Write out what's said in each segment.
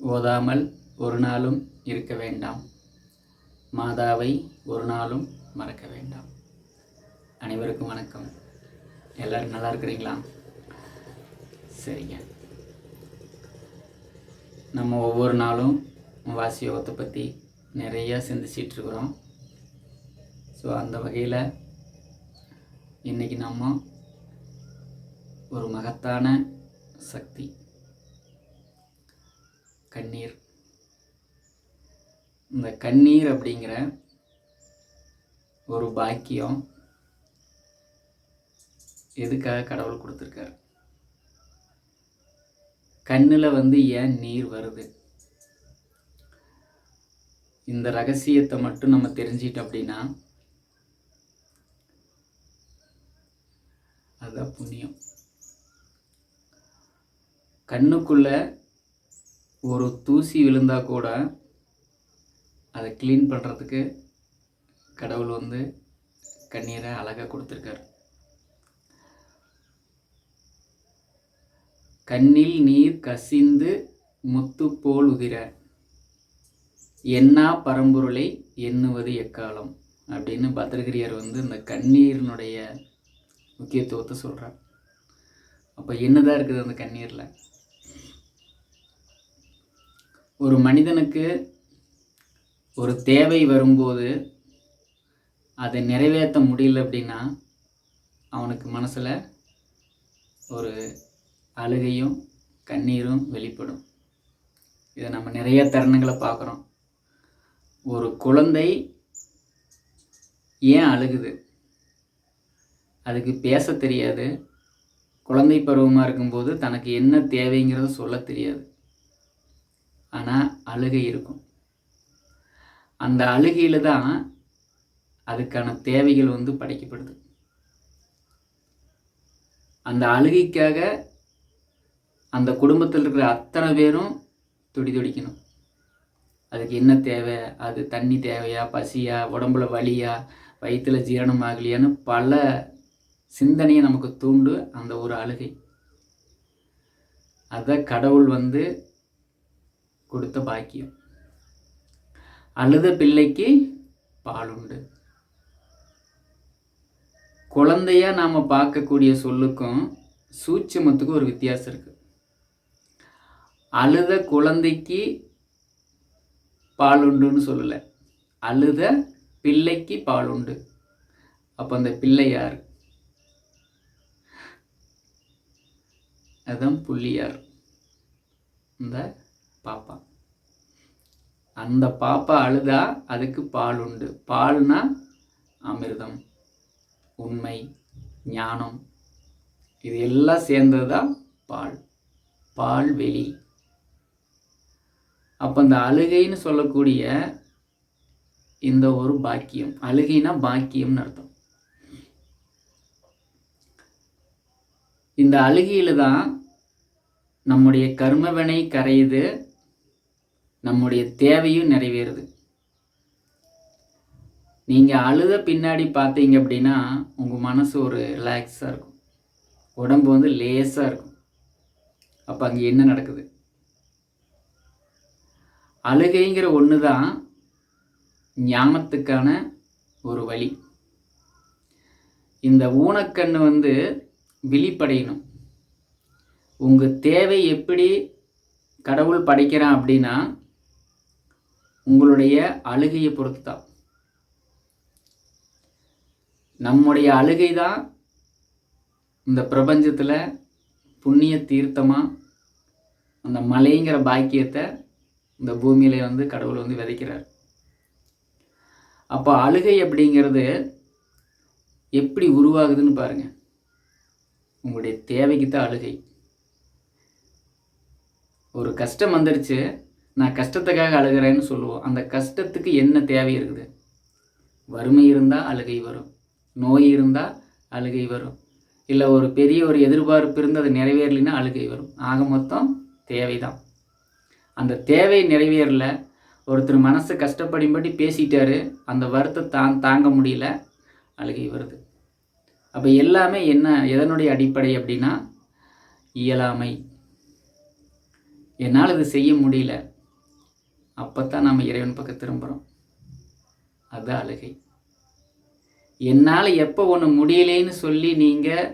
ஓதாமல் ஒரு நாளும் இருக்க வேண்டாம். மாதாவை ஒரு நாளும் மறக்க வேண்டாம். அனைவருக்கும் வணக்கம். எல்லோரும் நல்லா இருக்கிறீங்களா? சரிங்க. நம்ம ஒவ்வொரு நாளும் வாசி யோகத்தை பற்றி நிறையா சிந்திச்சிட்ருக்குறோம் ஸோ அந்த வகையில் இன்றைக்கி நம்ம ஒரு மகத்தான சக்தி கண்ணீர். இந்த கண்ணீர் அப்படிங்கிற ஒரு பாக்கியம் எதுக்காக கடவுள் கொடுத்துருக்காரு? கண்ணில் வந்து ஏன் நீர் வருது? இந்த ரகசியத்தை மட்டும் நம்ம தெரிஞ்சிட்டோம் அப்படின்னா அதுதான் புண்ணியம். கண்ணுக்குள்ளே ஒரு தூசி விழுந்தால் கூட அதை க்ளீன் பண்ணுறதுக்கு கடவுள் வந்து கண்ணீரை அழகாக கொடுத்துருக்காரு. கண்ணில் நீர் கசிந்து முத்து போல் உதிர என்னா பரம்பொருளை எண்ணுவது எக்காலம் அப்படின்னு பத்திரகிரியார் வந்து இந்த கண்ணீரினுடைய முக்கியத்துவத்தை சொல்கிறார் அப்போ என்னதான் இருக்குது அந்த கண்ணீரில்? ஒரு மனிதனுக்கு ஒரு தேவை வரும்போது அதை நிறைவேற்ற முடியல அப்படின்னா அவனுக்கு மனசில் ஒரு அழுகையும் கண்ணீரும் வெளிப்படும். இதை நம்ம நிறைய தருணங்களை பார்க்குறோம். ஒரு குழந்தை ஏன் அழுகுது? அதுக்கு பேச தெரியாது. குழந்தை பருவமாக இருக்கும்போது தனக்கு என்ன தேவைங்கிறத சொல்ல தெரியாது. ஆனால் அழுகை இருக்கும். அந்த அழுகையில் தான் அதுக்கான தேவைகள் வந்து படைக்கப்படுது. அந்த அழுகைக்காக அந்த குடும்பத்தில் இருக்கிற அத்தனை பேரும் துடி துடிக்கணும். அதுக்கு என்ன தேவை? அது தண்ணி தேவையா? பசியா? உடம்புல வலியா? வயிற்றில் ஜீரணம் ஆகலையான்னு பல சிந்தனையை நமக்கு தூண்டு அந்த ஒரு அழுகை. அதை கடவுள் வந்து கொடுத்த பாக்கியம். அழுத பிள்ளைக்கு பாலுண்டு. குழந்தையாக நாம் பார்க்கக்கூடிய சொல்லுக்கும் சூட்சமத்துக்கும் ஒரு வித்தியாசம் இருக்குது அழுத குழந்தைக்கு பால் உண்டுன்னு சொல்லலை. அழுத பிள்ளைக்கு பால் உண்டு அப்போ அந்த பிள்ளை யார்? அதுதான் புள்ளியார். இந்த பாப்பா. அந்த பாப்பா அழுதா அதுக்கு பால் உண்டு. பால்னா அமிர்தம் உண்மை ஞானம். இது எல்லாம் சேர்ந்தது தான் பால். பால் வெளி. அப்போ இந்த அழுகைன்னு சொல்லக்கூடிய இந்த ஒரு பாக்கியம். அழுகைனா பாக்கியம்னு அர்த்தம். இந்த அழுகையில் தான் நம்முடைய கர்மவினை கரையுது. நம்முடைய தேவையும் நிறைவேறுது. நீங்கள் அழுத பின்னாடி பார்த்தீங்க அப்படின்னா உங்கள் மனசு ஒரு ரிலாக்ஸாக இருக்கும். உடம்பு வந்து லேஸாக இருக்கும். அப்போ அங்கே என்ன நடக்குது? அழுகைங்கிற ஒன்று தான் ஞானத்துக்கான ஒரு வழி. இந்த ஊனக்கண்ணு வந்து விழிப்படையணும். உங்கள் தேவை எப்படி கடவுள் படைக்கிறான் அப்படின்னா உங்களுடைய அழுகையை பொறுத்து தான் நம்முடைய அழுகை தான் இந்த பிரபஞ்சத்தில் புண்ணிய தீர்த்தமாக அந்த மலைங்கிற பாக்கியத்தை இந்த பூமியில் வந்து கடவுள் வந்து விதைக்கிறார். அப்போ அழுகை அப்படிங்கிறது எப்படி உருவாகுதுன்னு பாருங்கள் உங்களுடைய தேவைக்கு தான் அழுகை. ஒரு கஷ்டம் வந்துருச்சு நான் கஷ்டத்துக்காக அழுகிறேன்னு சொல்லுவோம். அந்த கஷ்டத்துக்கு என்ன தேவை இருக்குது? வறுமை இருந்தால் அழுகை வரும். நோய் இருந்தால் அழுகை வரும். இல்லை ஒரு பெரிய ஒரு எதிர்பார்ப்பு இருந்து அது நிறைவேறலைன்னா அழுகை வரும். ஆக மொத்தம் தேவைதான். அந்த தேவை நிறைவேறல. ஒருத்தர் மனசு கஷ்டப்படும்படி பேசிட்டாரு. அந்த வருத்தம் தான் தாங்க முடியல. அழுகை வருது. அப்போ எல்லாமே என்ன எதனுடைய அடிப்படை அப்படின்னா இயலாமை. என்னால் இது செய்ய முடியல. அப்போ தான் நம்ம இறைவன் பக்கம் திரும்புகிறோம் அதுதான் அழுகை. என்னால் எப்போ ஒன்று முடியலேன்னு சொல்லி நீங்கள்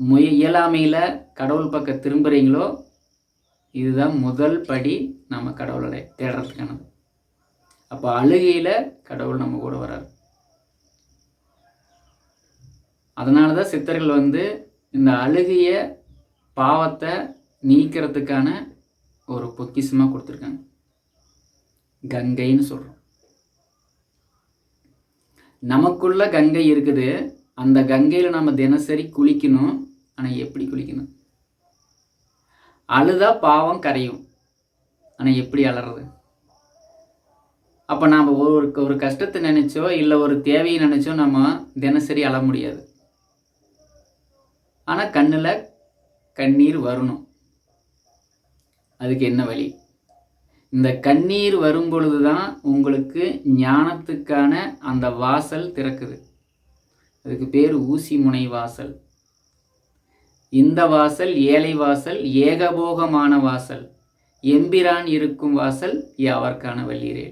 முய இயலாமையில் கடவுள் பக்கம் திரும்புகிறீங்களோ இதுதான் முதல் படி நம்ம கடவுளை தேடுறதுக்கானது அப்போ அழுகையில் கடவுள் நம்ம கூட வராரு அதனால தான் சித்தர்கள் வந்து இந்த அழுகைய பாவத்தை நீக்கிறதுக்கான ஒரு பொக்கிஷமாக கொடுத்துருக்காங்க. கங்கைன்னு சொல்கிறோம் நமக்குள்ள கங்கை இருக்குது. அந்த கங்கையில் நம்ம தினசரி குளிக்கணும். ஆனால் எப்படி குளிக்கணும்? அழுதா பாவம் கரையும். ஆனால் எப்படி அலறது? அப்போ நாம் ஒரு ஒரு கஷ்டத்தை நினச்சோ இல்லை ஒரு தேவையை நினச்சோ நம்ம தினசரி அழ முடியாது. ஆனால் கண்ணில் கண்ணீர் வரணும். அதுக்கு என்ன வழி? இந்த கண்ணீர் வரும் பொழுது தான் உங்களுக்கு ஞானத்துக்கான அந்த வாசல் திறக்குது. அதுக்கு பேர் ஊசி முனை வாசல். இந்த வாசல் ஏழை வாசல் ஏகபோகமான வாசல். எம்பிரான் இருக்கும் வாசல் யாவர்க்கான வள்ளீரே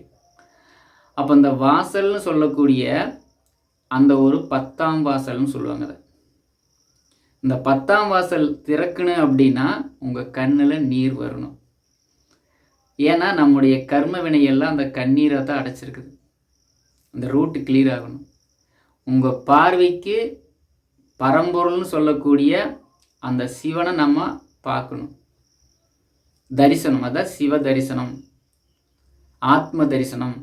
அப்போ இந்த வாசல்னு சொல்லக்கூடிய அந்த ஒரு பத்தாம் வாசல்னு சொல்லுவாங்க இந்த பத்தாம் வாசல் திறக்கணும் அப்படின்னா உங்கள் கண்ணில் நீர் வரணும். ஏன்னா நம்முடைய கர்ம வினையெல்லாம் அந்த கண்ணீரை தான் அடைச்சிருக்குது. அந்த ரூட்டு கிளியர் ஆகணும். உங்கள் பார்வைக்கு பரம்பொருள்னு சொல்லக்கூடிய அந்த சிவனை நம்ம பார்க்கணும். தரிசனம் அதான் சிவ தரிசனம் ஆத்ம தரிசனம்.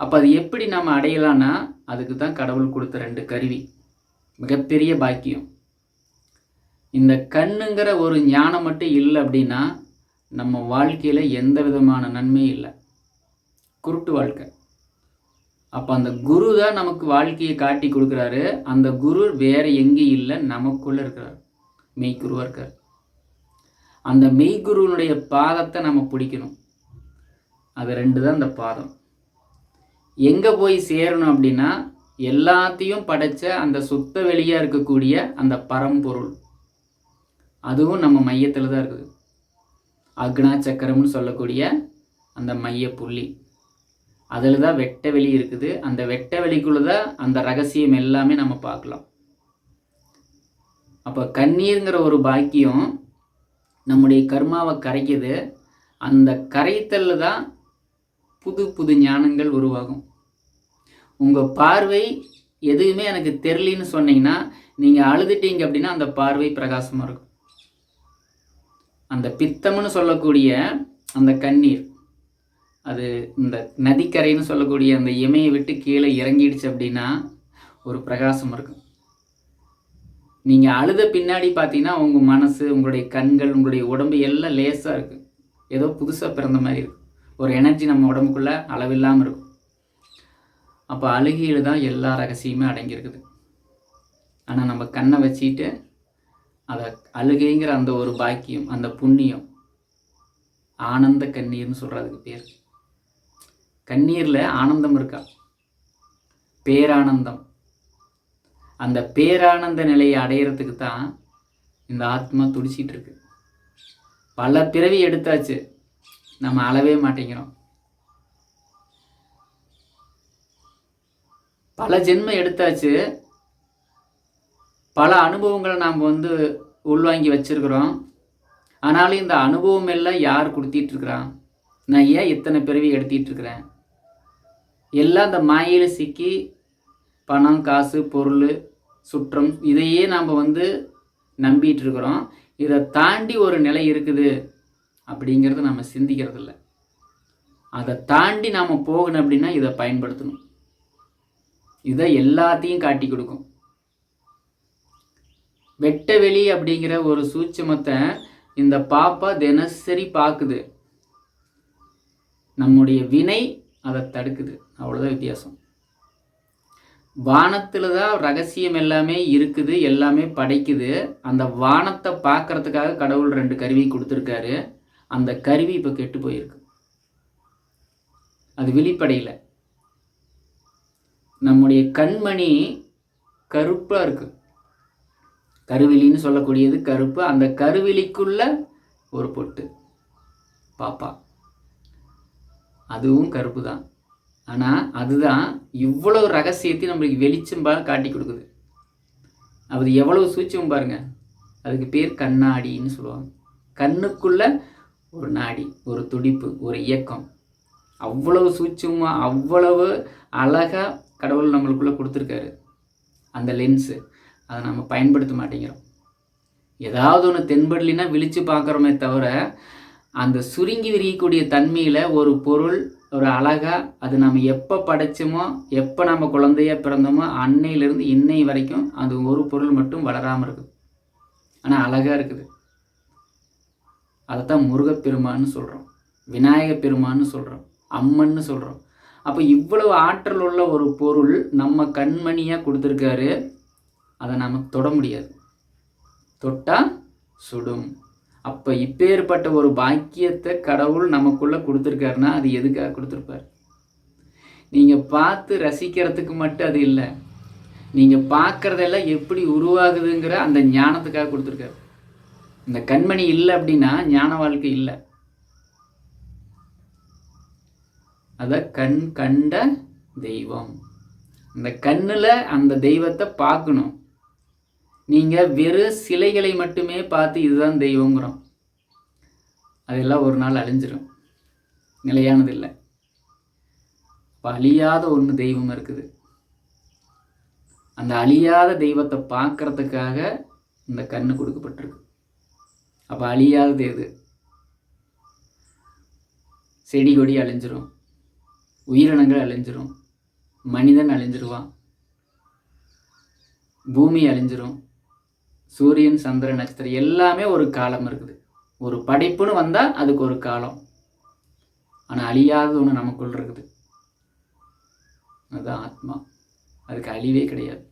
அப்போ அது எப்படி நம்ம அடையலான்னா அதுக்கு தான் கடவுள் கொடுத்த ரெண்டு கருவி. மிகப்பெரிய பாக்கியம். இந்த கண்ணுங்கிற ஒரு ஞானம் மட்டும் இல்லை அப்படின்னா நம்ம வாழ்க்கையில் எந்த விதமான நன்மையும் இல்லை. குருட்டு வாழ்க்கை. அப்போ அந்த குரு தான் நமக்கு வாழ்க்கையை காட்டி கொடுக்குறாரு. அந்த குரு வேற எங்கேயும் இல்லை நமக்குள்ளே இருக்கிறார். மெய்க்குருவாக இருக்கார். அந்த மெய்க்குருவனுடைய பாதத்தை நம்ம பிடிக்கணும். அது ரெண்டு தான் அந்த பாதம். எங்கே போய் சேரணும் அப்படின்னா எல்லாத்தையும் படைச்ச அந்த சுத்த வெளியாக இருக்கக்கூடிய அந்த பரம்பொருள். அதுவும் நம்ம மையத்தில் தான் இருக்குது. அக்னா சக்கரம்னு சொல்லக்கூடிய அந்த மைய புள்ளி. அதில் தான் வெட்ட வெளி இருக்குது. அந்த வெட்ட வெளிக்குள்ளே தான் அந்த ரகசியம் எல்லாமே நம்ம பார்க்கலாம். அப்போ கண்ணீருங்கிற ஒரு பாக்கியம் நம்முடைய கர்மாவை கரைக்குது. அந்த கரைத்தலில் தான் புது புது ஞானங்கள் உருவாகும். உங்கள் பார்வை எதுவுமே எனக்கு தெரியலன்னு சொன்னீங்கன்னா நீங்கள் அழுதுட்டீங்க அப்படின்னா அந்த பார்வை பிரகாசமாக இருக்கும். அந்த பித்தம்னு சொல்லக்கூடிய அந்த கண்ணீர் அது இந்த நதிக்கரைன்னு சொல்லக்கூடிய அந்த இமையை விட்டு கீழே இறங்கிடுச்சு அப்படின்னா ஒரு பிரகாசம் இருக்கும். நீங்கள் அழுத பின்னாடி பார்த்தீங்கன்னா உங்கள் மனசு உங்களுடைய கண்கள் உங்களுடைய உடம்பு எல்லாம் லேசாக இருக்குது ஏதோ புதுசாக பிறந்த மாதிரி இருக்கும். ஒரு எனர்ஜி நம்ம உடம்புக்குள்ளே அளவில்லாமல் இருக்கும். அப்போ அழுகையில் தான் எல்லா ரகசியமே அடங்கியிருக்குது. ஆனால் நம்ம கண்ணை வச்சுட்டு அதை அழுகைங்கிற அந்த ஒரு பாக்கியம் அந்த புண்ணியம் ஆனந்த கண்ணீர்னு சொல்கிறதுக்கு பேர். கண்ணீரில் ஆனந்தம் இருக்கா? பேரானந்தம். அந்த பேரானந்த நிலையை அடையிறதுக்கு தான் இந்த ஆத்மா துடிச்சிட்டு இருக்கு பல பிறவி எடுத்தாச்சு. நம்ம அளவே மாட்டேங்கிறோம். பல ஜென்மம் எடுத்தாச்சு. பல அனுபவங்களை நாம் வந்து உள்வாங்கி வச்சுருக்குறோம். ஆனாலும் இந்த அனுபவம் எல்லாம் யார் கொடுத்திட்ருக்குறான் நான் ஏன் இத்தனை பிறவி எடுத்திகிட்ருக்குறேன் எல்லாம் இந்த மாயில் சிக்கி பணம் காசு பொருள் சுற்றம் இதையே நாம் வந்து நம்பிகிட்டு இருக்கிறோம். இதை தாண்டி ஒரு நிலை இருக்குது அப்படிங்கிறத நம்ம சிந்திக்கிறதில்ல. அதை தாண்டி நாம் போகணும் அப்படின்னா இதை பயன்படுத்தணும். இதை எல்லாத்தையும் காட்டி கொடுக்கும். வெட்டவெளி அப்படிங்கிற ஒரு சூட்சமத்தை இந்த பாப்பா தினசரி பார்க்குது. நம்முடைய வினை அதை தடுக்குது. அவ்வளோதான் வித்தியாசம். வானத்தில் தான் ரகசியம் எல்லாமே இருக்குது எல்லாமே படைக்குது. அந்த வானத்தை பார்க்கறதுக்காக கடவுள் ரெண்டு கருவி கொடுத்துருக்காரு. அந்த கருவி இப்போ கெட்டு போயிருக்கு. அது வெளிப்படையில் நம்முடைய கண்மணி கருப்பாக இருக்குது கருவிலின்னு சொல்லக்கூடியது கருப்பு. அந்த கருவிலிக்குள்ள ஒரு பொட்டு. பாப்பா. அதுவும் கருப்பு தான் ஆனால் அதுதான் இவ்வளோ ரகசியத்தை நம்மளுக்கு வெளிச்சம் காட்டி கொடுக்குது. அது எவ்வளோ சூட்சம் பாருங்க. அதுக்கு பேர் கண்ணாடின்னு சொல்லுவாங்க. கண்ணுக்குள்ள ஒரு நாடி ஒரு துடிப்பு ஒரு இயக்கம். அவ்வளவு சூட்சமாக அவ்வளவு அழகாக கடவுள் நம்மளுக்குள்ளே கொடுத்துருக்காரு. அந்த லென்ஸு. அதை நம்ம பயன்படுத்த மாட்டேங்கிறோம். ஏதாவது ஒன்று தென்படலினா விழித்து பார்க்குறோமே தவிர அந்த சுருங்கி விரியக்கூடிய தன்மையில் ஒரு பொருள் ஒரு அழகாக அது நம்ம எப்போ படைச்சோமோ எப்போ நம்ம குழந்தையா பிறந்தோமோ அன்னையிலேருந்து இன்னை வரைக்கும் அந்த ஒரு பொருள் மட்டும் வளராமல் இருக்குது. ஆனால் அழகாக இருக்குது. அதைத்தான் முருகப்பெருமான்னு சொல்கிறோம் விநாயக பெருமான்னு சொல்கிறோம் அம்மன்னு சொல்கிறோம் அப்போ இவ்வளவு ஆற்றல் உள்ள ஒரு பொருள் நம்ம கண்மணியாக கொடுத்துருக்காரு. அதை நாம் தொட முடியாது. தொட்டால் சுடும். அப்போ இப்பேற்பட்ட ஒரு பாக்கியத்தை கடவுள் நமக்குள்ளே கொடுத்துருக்காருன்னா அது எதுக்காக கொடுத்துருப்பார்? நீங்கள் பார்த்து ரசிக்கிறதுக்கு மட்டும் அது இல்லை. நீங்கள் பார்க்குறதெல்லாம் எப்படி உருவாகுதுங்கிற அந்த ஞானத்துக்காக கொடுத்துருக்காரு. இந்த கண்மணி இல்லை அப்படின்னா ஞான வாழ்க்கை இல்லை. அதை கண் கண்ட தெய்வம். இந்த கண்ணில் அந்த தெய்வத்தை பார்க்கணும். நீங்கள் வெறும் சிலைகளை மட்டுமே பார்த்து இதுதான் தெய்வங்கிறோம் அதெல்லாம் ஒரு நாள் அழிஞ்சிரும். நிலையானது இல்லை இப்போ அழியாத ஒன்று தெய்வம் இருக்குது. அந்த அழியாத தெய்வத்தை பார்க்கறதுக்காக இந்த கண்ணு கொடுக்கப்பட்டிருக்கு. அப்போ அழியாதது எது? செடி கொடி அழிஞ்சிரும். உயிரினங்கள் அழிஞ்சிரும். மனிதன் அழிஞ்சிருவான். பூமி அழிஞ்சிரும். சூரியன் சந்திரன் நட்சத்திரம் எல்லாமே ஒரு காலம் இருக்குது. ஒரு படைப்புன்னு வந்தால் அதுக்கு ஒரு காலம். ஆனால் அழியாதது ஒன்று நமக்குள் இருக்குது. அதுதான் ஆத்மா. அதுக்கு அழிவே கிடையாது.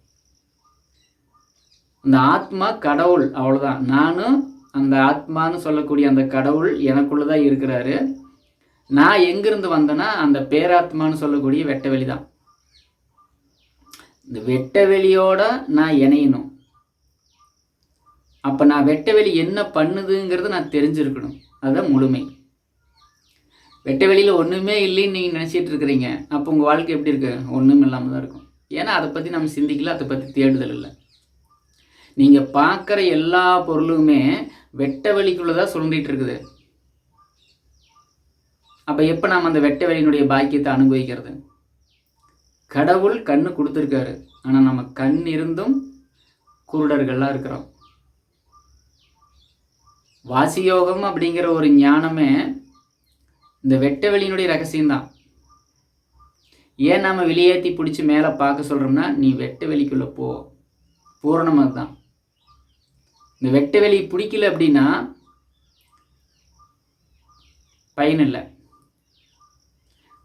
அந்த ஆத்மா கடவுள் அவ்வளோதான் நானும் அந்த ஆத்மான்னு சொல்லக்கூடிய அந்த கடவுள் எனக்குள்ள தான் இருக்கிறாரு. நான் எங்கிருந்து வந்தேன்னா அந்த பேராத்மான்னு சொல்லக்கூடிய வெட்டவெளி தான். இந்த வெட்டவெளியோட நான் இணையணும். அப்போ நான் வெட்டவெளி என்ன பண்ணுதுங்கிறத நான் தெரிஞ்சிருக்கணும். அதுதான் முழுமை. வெட்டவெளியில் ஒன்றுமே இல்லைன்னு நீங்கள் நினச்சிட்டு இருக்கிறீங்க. அப்போ உங்கள் வாழ்க்கை எப்படி இருக்கு? ஒன்றும் இல்லாமல் தான் இருக்கும். ஏன்னா அதை பற்றி நம்ம சிந்திக்கல அதை பற்றி தேடுதல் இல்லை. நீங்கள் பார்க்குற எல்லா பொருளுமே வெட்ட வெளிக்குள்ளே தான் சுரண்டிட்டு இருக்குது. அப்போ எப்போ நாம் அந்த வெட்ட வெளியினுடைய பாக்கியத்தை அனுபவிக்கிறது? கடவுள் கண்ணு கொடுத்துருக்காரு. ஆனால் நம்ம கண் இருந்தும் குருடர்கள்லாம் இருக்கிறோம். வாசியோகம் அப்படிங்கிற ஒரு ஞானமே இந்த வெட்ட வெளியினுடைய ரகசியம்தான். ஏன் நாம் வெளியேற்றி பிடிச்சி மேலே பார்க்க சொல்கிறோம்னா நீ வெட்ட வெளிக்குள்ளே போ. பூரணமாக தான் இந்த வெட்ட வெளி பிடிக்கல அப்படின்னா பயனில்லை.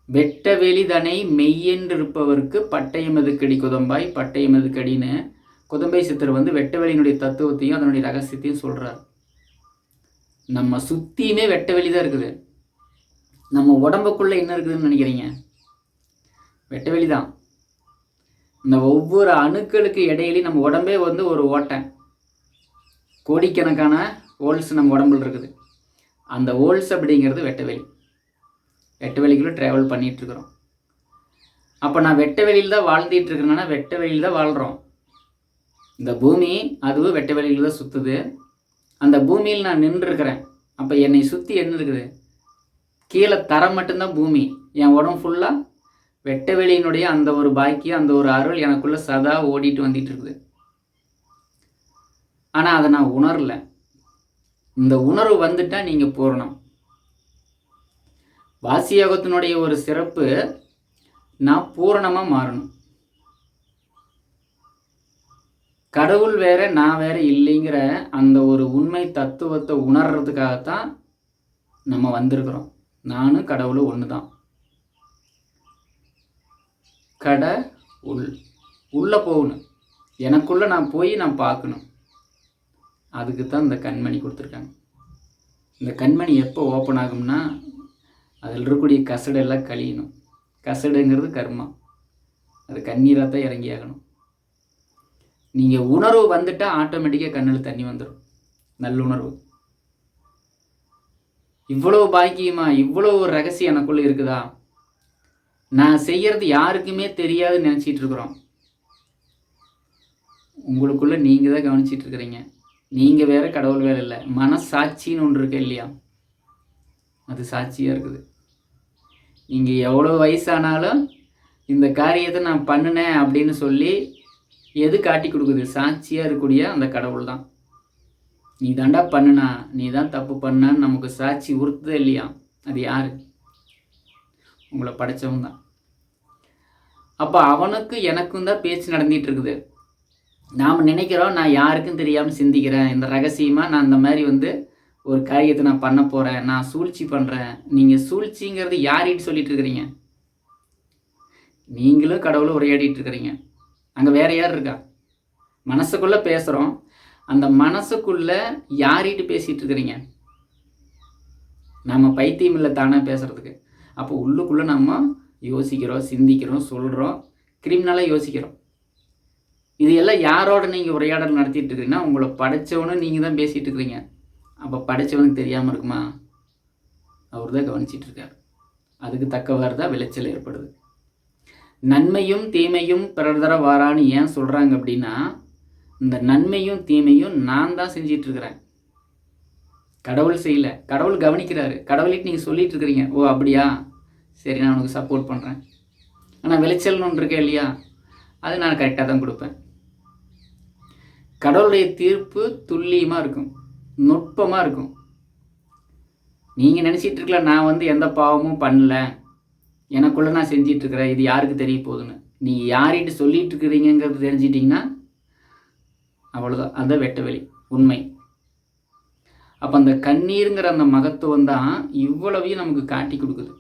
வெட்ட வெளிதனை மெய்யென்றிருப்பவருக்கு பட்டயமது கடி குதம்பாய்? பட்டயமது கடின்னு குதம்பை சித்தர் வந்து வெட்ட வெளியினுடைய தத்துவத்தையும் அதனுடைய ரகசியத்தையும் சொல்கிறார் நம்ம சுற்றியுமே வெட்ட வெளி தான் இருக்குது. நம்ம உடம்புக்குள்ளே என்ன இருக்குதுன்னு நினைக்கிறீங்க? வெட்ட வெளி தான் இந்த ஒவ்வொரு அணுக்களுக்கு இடையிலையும் நம்ம உடம்பே வந்து ஒரு ஓட்டை. கோடிக்கணக்கான ஹோல்ஸ் நம்ம உடம்புல இருக்குது. அந்த ஹோல்ஸ் அப்படிங்கிறது வெட்டவெளி வெட்டவெளிக்குள்ளே ட்ராவல் பண்ணிகிட்ருக்குறோம் அப்போ நான் வெட்ட வெளியில் தான் வாழ்ந்துட்டு இருக்கிறேன்னா வெட்ட வெளியில் தான் வாழ்கிறோம் இந்த பூமி அதுவும் வெட்ட வெளியில் தான் சுற்றுது அந்த பூமியில் நான் நின்றுருக்கிறேன். அப்போ என்னை சுற்றி என்ன இருக்குது? கீழே தரம் மட்டும்தான் பூமி. என் உடம்பு ஃபுல்லாக வெட்ட வெளியினுடைய அந்த ஒரு பாக்கியம் அந்த ஒரு அருள் எனக்குள்ளே சதா ஓடிட்டு வந்துட்டு இருக்குது. ஆனால் அதை நான் உணரல. இந்த உணர்வு வந்துட்டால் நீங்கள் பூரணம். வாசியோகத்தினுடைய ஒரு சிறப்பு நான் பூரணமாக மாறணும். கடவுள் வேற நான் வேற இல்லைங்கிற அந்த ஒரு உண்மை தத்துவத்தை உணர்றதுக்காகத்தான் நம்ம வந்திருக்கிறோம். நானும் கடவுளும் ஒன்று தான் கட உள். உள்ளே போகணும். எனக்குள்ளே நான் போய் நான் பார்க்கணும். அதுக்கு தான் இந்த கண்மணி கொடுத்துருக்காங்க. இந்த கண்மணி எப்போ ஓப்பன் ஆகும்னா அதில் இருக்கக்கூடிய கசடெல்லாம் கழியணும். கசடுங்கிறது கர்மா. அது கண்ணீராக தான் இறங்கி ஆகணும் நீங்கள் உணர்வு வந்துட்டால் ஆட்டோமேட்டிக்காக கண்ணில் தண்ணி வந்துடும் நல்லுணர்வு இவ்வளோ பாக்கியமா இவ்வளோ ஒரு ரகசியம் எனக்குள்ளே இருக்குதா? நான் செய்யறது யாருக்குமே தெரியாதுன்னு நினச்சிட்டு இருக்கிறோம். உங்களுக்குள்ள நீங்கள் தான் கவனிச்சிட்டு இருக்கிறீங்க. நீங்கள் வேற கடவுள் வேலை இல்லை. மனசாட்சின்னு ஒன்று இருக்கு இல்லையா? அது சாட்சியாக இருக்குது. நீங்கள் எவ்வளோ வயசானாலும் இந்த காரியத்தை நான் பண்ணினேன் அப்படின்னு சொல்லி எது காட்டி கொடுக்குது? சாட்சியாக இருக்கக்கூடிய அந்த கடவுள் தான் நீ தாண்டா பண்ணுனா? நீ தான் தப்பு பண்ணான்னு நமக்கு சாட்சி உறுத்துது இல்லையா? அது யார்? உங்களை படைச்சவன் தான். அப்போ அவனுக்கு எனக்கும் தான் பேச்சு நடந்துட்டு இருக்குது. நாம் நினைக்கிறோம் நான் யாருக்கும் தெரியாமல் சிந்திக்கிறேன். இந்த ரகசியமாக நான் இந்த மாதிரி வந்து ஒரு காரியத்தை நான் பண்ண போகிறேன் நான் சூழ்ச்சி பண்ணுறேன் நீங்கள் சூழ்ச்சிங்கிறது யார்கிட்ட சொல்லிட்டு இருக்கிறீங்க? நீங்களும் கடவுளும் உரையாடிட்டு இருக்கிறீங்க. அங்கே வேற யார் இருக்கா? மனசுக்குள்ளே பேசுகிறோம் அந்த மனசுக்குள்ளே யார்கிட்ட பேசிகிட்டு இருக்கிறீங்க? நம்ம பைத்தியம் இல்லை தானே பேசுகிறதுக்கு அப்போ உள்ளுக்குள்ளே நம்ம யோசிக்கிறோம் சிந்திக்கிறோம் சொல்கிறோம் கிரிமினலாக யோசிக்கிறோம். இது எல்லாம் யாரோட நீங்கள் உரையாடல் நடத்திட்டு இருக்கிறீங்கன்னா உங்களை படைச்சவனும் நீங்கள் தான் பேசிகிட்டு இருக்கிறீங்க அப்போ படைச்சவனுக்கு தெரியாமல் இருக்குமா? அவர் தான் கவனிச்சிட்டு இருக்கார். அதுக்கு தக்கவாறு தான் விளைச்சல் ஏற்படுது. நன்மையும் தீமையும் பிறர் தர வாரான்னு ஏன் சொல்கிறாங்க அப்படின்னா இந்த நன்மையும் தீமையும் நான் தான் செஞ்சிட்ருக்கிறேன். கடவுள் செய்யல. கடவுள் கவனிக்கிறாரு. கடவுளுக்கு நீங்கள் சொல்லிட்டு இருக்கிறீங்க ஓ அப்படியா? சரி நான் உனக்கு சப்போர்ட் பண்ணுறேன் ஆனால் விளைச்சல்னு ஒன்று இருக்கே இல்லையா? அது நான் கரெக்டாக தான் கொடுப்பேன். கடவுளுடைய தீர்ப்பு துல்லியமாக இருக்கும். நுட்பமாக இருக்கும். நீங்கள் நினச்சிட்டு இருக்கலாம் நான் வந்து எந்த பாவமும் பண்ணல. எனக்குள்ளே நான் செஞ்சிட்டு இருக்கிறேன் இது யாருக்கு தெரிய போகுதுன்னு. நீங்கள் யார்கிட்ட சொல்லிட்டு இருக்கிறீங்கிறது தெரிஞ்சிட்டிங்கன்னா அவ்வளோதான் அதுதான் வெட்டவெளி உண்மை. அப்போ அந்த கண்ணீருங்கிற அந்த மகத்துவம் தான் இவ்வளவையும் நமக்கு காட்டி கொடுக்குது.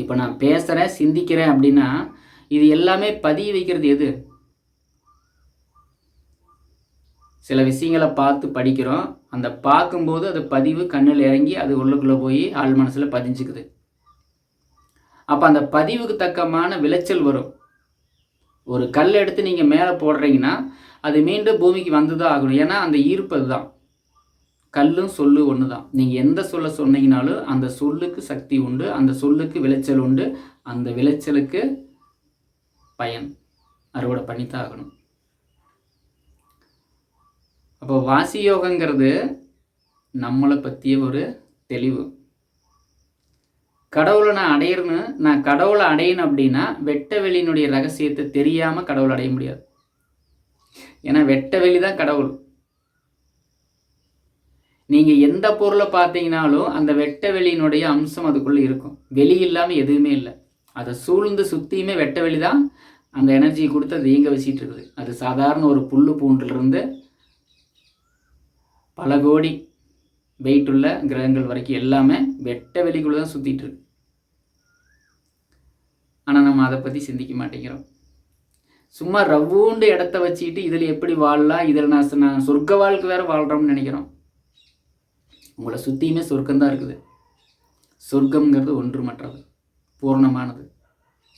இப்போ நான் பேசுகிறேன் சிந்திக்கிறேன் அப்படின்னா இது எல்லாமே பதிய வைக்கிறது எது? சில விஷயங்களை பார்த்து படிக்கிறோம். அந்த பார்க்கும்போது அது பதிவு கண்ணில் இறங்கி அது உள்ளுக்குள்ளே போய் ஆள் மனசில் பதிஞ்சுக்குது. அப்போ அந்த பதிவுக்கு தக்கமான விளைச்சல் வரும். ஒரு கல் எடுத்து நீங்கள் மேலே போடுறீங்கன்னா அது மீண்டும் பூமிக்கு வந்து தான் ஆகணும். ஏன்னா அந்த ஈர்ப்பு அதுதான். கல்லும் சொல்லு ஒன்று தான் நீங்கள் எந்த சொல்ல சொன்னீங்கனாலும் அந்த சொல்லுக்கு சக்தி உண்டு அந்த சொல்லுக்கு விளைச்சல் உண்டு அந்த விளைச்சலுக்கு பயன். அறுவடை பண்ணி தான் ஆகணும். அப்போ வாசி யோகங்கிறது நம்மளை பற்றிய ஒரு தெளிவு. கடவுளை நான் அடையிறேன்னு நான் கடவுளை அடையணும் அப்படின்னா வெட்ட வெளியினுடைய ரகசியத்தை தெரியாமல் கடவுளை அடைய முடியாது. ஏன்னா வெட்ட வெளி தான் கடவுள். நீங்கள் எந்த பொருளை பார்த்தீங்கனாலும் அந்த வெட்ட வெளியினுடைய அம்சம் அதுக்குள்ளே இருக்கும். வெளி இல்லாமல் எதுவுமே இல்லை. அதை சூழ்ந்து சுற்றியுமே வெட்ட வெளி தான் அந்த எனர்ஜியை கொடுத்து அது இயங்க வச்சிட்டு இருக்குது. அது சாதாரண ஒரு புல்லு பூண்டிலிருந்து பல கோடி வெயிட் உள்ள கிரகங்கள் வரைக்கும் எல்லாமே வெட்ட வெளிக்குள்ளே தான் சுற்றிட்டு இருக்கு. ஆனால் நம்ம அதை பற்றி சிந்திக்க மாட்டேங்கிறோம். சும்மா ரவ்வூண்டு இடத்த வச்சுக்கிட்டு இதில் எப்படி வாழலாம் இதில் நான் நான் சொர்க்க வாழ்க்கை வேறு வாழ்கிறோம்னு நினைக்கிறோம். உங்களை சுற்றியுமே சொர்க்கம்தான் இருக்குது. சொர்க்கம்ங்கிறது ஒன்றுமற்றது பூர்ணமானது.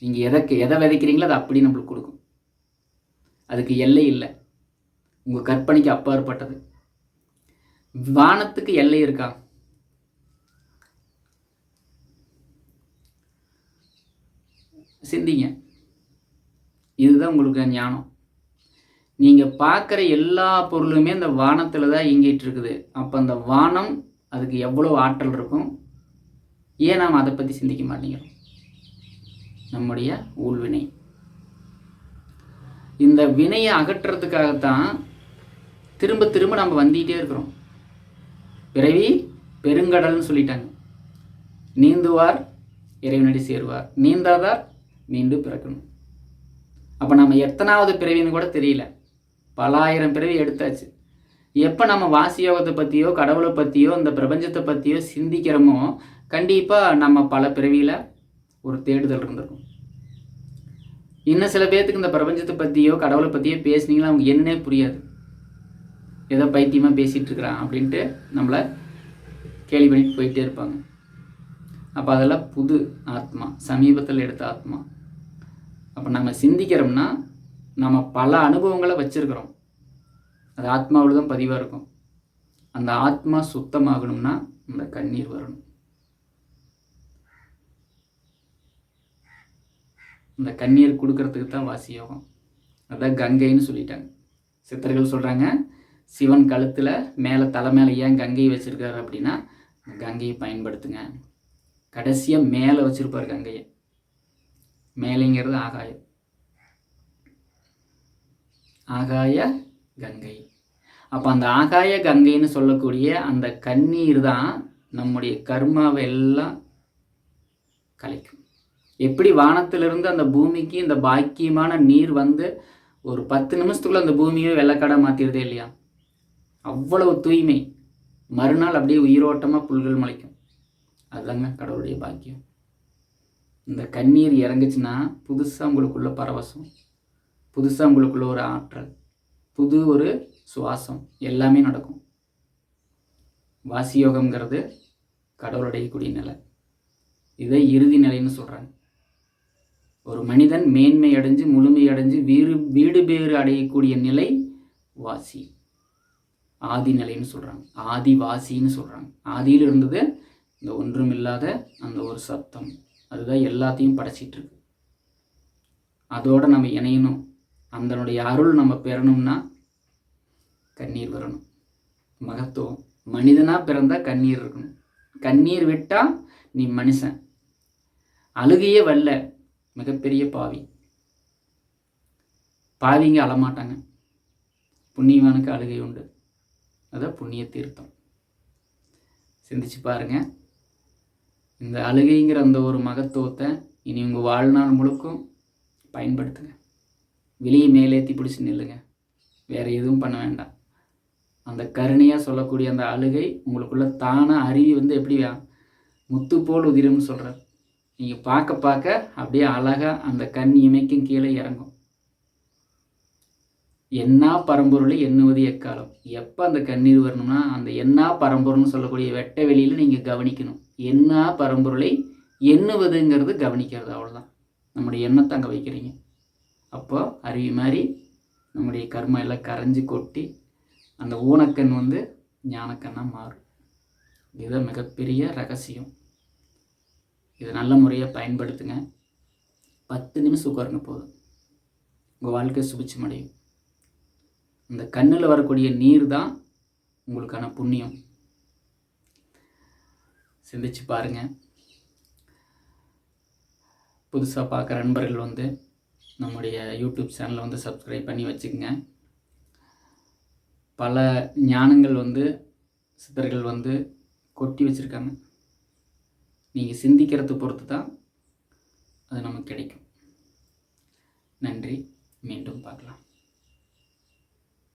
நீங்கள் எதை எதை விதைக்கிறீங்களோ அது அப்படி நம்மளுக்கு கொடுக்கும். அதுக்கு எல்லை இல்லை. உங்கள் கற்பனைக்கு அப்பாற்பட்டது. வானத்துக்கு எல்லை இருக்கா? சிந்திங்க. இதுதான் உங்களுக்கு ஞானம். நீங்கள் பார்க்குற எல்லா பொருளுமே இந்த வானத்தில் தான் இயங்கிட்டு இருக்குது அப்போ அந்த வானம் அதுக்கு எவ்வளோ ஆற்றல் இருக்கும்? ஏன் நாம் அதை பற்றி சிந்திக்க மாட்டேங்கிறோம் நம்முடைய ஊழ்வினை இந்த வினையை அகற்றுறதுக்காகத்தான் திரும்ப திரும்ப நம்ம வந்துக்கிட்டே இருக்கிறோம். பிறவி பெருங்கடல்னு சொல்லிட்டாங்க. நீந்துவார் இறைவனடி சேருவார். நீந்தாதார் மீண்டும் பிறக்கணும். அப்போ நம்ம எத்தனாவது பிறவின்னு கூட தெரியல. பல ஆயிரம் பிறவி எடுத்தாச்சு. எப்போ நம்ம வாசியோகத்தை பற்றியோ கடவுளை பற்றியோ இந்த பிரபஞ்சத்தை பற்றியோ சிந்திக்கிறோமோ கண்டிப்பாக நம்ம பல பிறவியில் ஒரு தேடுதல் இருந்திருக்கும். இன்னும் சில பேர்த்துக்கு இந்த பிரபஞ்சத்தை பற்றியோ கடவுளை பற்றியோ பேசுனீங்கன்னா அவங்க என்னன்னே புரியாது. ஏதோ பைத்தியமாக பேசிகிட்டு இருக்கிறான் அப்படின்ட்டு நம்மளை கேள்வி பண்ணிட்டு போயிட்டே இருப்பாங்க. அப்போ அதெல்லாம் புது ஆத்மா சமீபத்தில் எடுத்த ஆத்மா. அப்போ நம்ம சிந்திக்கிறோம்னா நம்ம பல அனுபவங்களை வச்சுருக்கிறோம். அது ஆத்மாவில் தான் பதிவாக இருக்கும். அந்த ஆத்மா சுத்தமாகணும்னா இந்த கண்ணீர் வரணும். இந்த கண்ணீர் கொடுக்கறதுக்கு தான் வாசி யோகம். அதான் கங்கைன்னு சொல்லிட்டாங்க. சித்தர்கள் சொல்கிறாங்க சிவன் கழுத்தில் மேலே தலை மேலே ஏன் கங்கை வச்சுருக்காரு அப்படின்னா கங்கையை பயன்படுத்துங்க. கடைசியாக மேலே வச்சுருப்பார் கங்கையை. மேலேங்கிறது ஆகாயம் ஆகாய கங்கை. அப்போ அந்த ஆகாய கங்கைன்னு சொல்லக்கூடிய அந்த கண்ணீர் தான் நம்முடைய கர்மாவை எல்லாம் கலைக்கும். எப்படி வானத்திலிருந்து அந்த பூமிக்கு இந்த பாக்கியமான நீர் வந்து ஒரு பத்து நிமிஷத்துக்குள்ள அந்த பூமியை வெள்ளக்கடை மாற்றிடுதே இல்லையா? அவ்வளவு தூய்மை. மறுநாள் அப்படியே உயிரோட்டமாக புல்கள் முளைக்கும். அதுதாங்க கடவுளுடைய பாக்கியம். இந்த கண்ணீர் இறங்குச்சுன்னா புதுசாக உங்களுக்குள்ளே பரவசம் புதுசாக உங்களுக்குள்ள ஒரு ஆற்றல் புது ஒரு சுவாசம் எல்லாமே நடக்கும். வாசியோகம்ங்கிறது கடவுளுடைய கூடிய நிலை. இதை இறுதி நிலைன்னு சொல்கிறாங்க ஒரு மனிதன் மேன்மை அடைஞ்சு முழுமை அடைஞ்சு வீடு வீடு பேறு அடையக்கூடிய நிலை வாசி. ஆதி நிலைன்னு சொல்கிறாங்க ஆதி வாசின்னு சொல்கிறாங்க ஆதியில் இருந்தது இந்த ஒன்றுமில்லாத அந்த ஒரு சத்தம். அதுதான் எல்லாத்தையும் படைச்சிட்டு இருக்கு. நம்ம இணையணும். அதனுடைய அருள் நம்ம பெறணும்னா கண்ணீர் வரணும். மகத்துவம். மனிதனாக பிறந்தா கண்ணீர் இருக்கணும். கண்ணீர் விட்டால் நீ மனுஷன். அழுகையே வரல. மிகப்பெரிய பாவி. பாவிங்க அழமாட்டாங்க. புண்ணியவானுக்கு அழுகை உண்டு. அதான் புண்ணிய தீர்த்தம் சிந்திச்சு பாருங்க. இந்த அழுகைங்கிற அந்த ஒரு மகத்துவத்தை இனி உங்கள் வாழ்நாள் முழுக்கும் பயன்படுத்துங்க. வெளியே மேலேற்றி பிடிச்சி நில்லுங்க. வேறு எதுவும் பண்ண வேண்டாம். அந்த கருணையாக சொல்லக்கூடிய அந்த அழுகை உங்களுக்குள்ள தானாக அருவி வந்து எப்படி முத்து போல் உதிரும்னு சொல்கிறார் நீங்கள் பார்க்க பார்க்க அப்படியே அழகாக அந்த கண் இமைக்கும் கீழே இறங்கும். என்ன பரம்பொருளை எண்ணுவது எக்காலம். எப்போ அந்த கண்ணீர் வரணும்னா அந்த என்ன பரம்பொருள்னு சொல்லக்கூடிய வெட்ட வெளியில் நீங்கள் கவனிக்கணும். என்ன பரம்பொருளை எண்ணுவதுங்கிறது கவனிக்கிறது அவ்வளோதான் நம்முடைய எண்ணத்தை அங்கே வைக்கிறீங்க. அப்போது அருவி மாதிரி நம்முடைய கர்மம் எல்லாம் கரைஞ்சி கொட்டி அந்த ஊனக்கண் வந்து ஞானக்கண்ணாக மாறும். இதுதான் மிகப்பெரிய ரகசியம். இதை நல்ல முறையாக பயன்படுத்துங்க. பத்து நிமிஷம் உட்காருங்க போதும். உங்கள் வாழ்க்கை சுபிச்சமடையும். இந்த கண்ணில் வரக்கூடிய நீர் தான் உங்களுக்கான புண்ணியம். சிந்திச்சு பாருங்கள் புதுசாக பார்க்குற நண்பர்கள் வந்து நம்முடைய யூடியூப் சேனலை வந்து சப்ஸ்கிரைப் பண்ணி வச்சுக்கோங்க. பல ஞானங்கள் வந்து சித்தர்கள் வந்து கொட்டி வச்சுருக்காங்க. நீங்கள் சிந்திக்கிறத பொறுத்து தான் அது நமக்கு கிடைக்கும். நன்றி. மீண்டும் பார்க்கலாம்.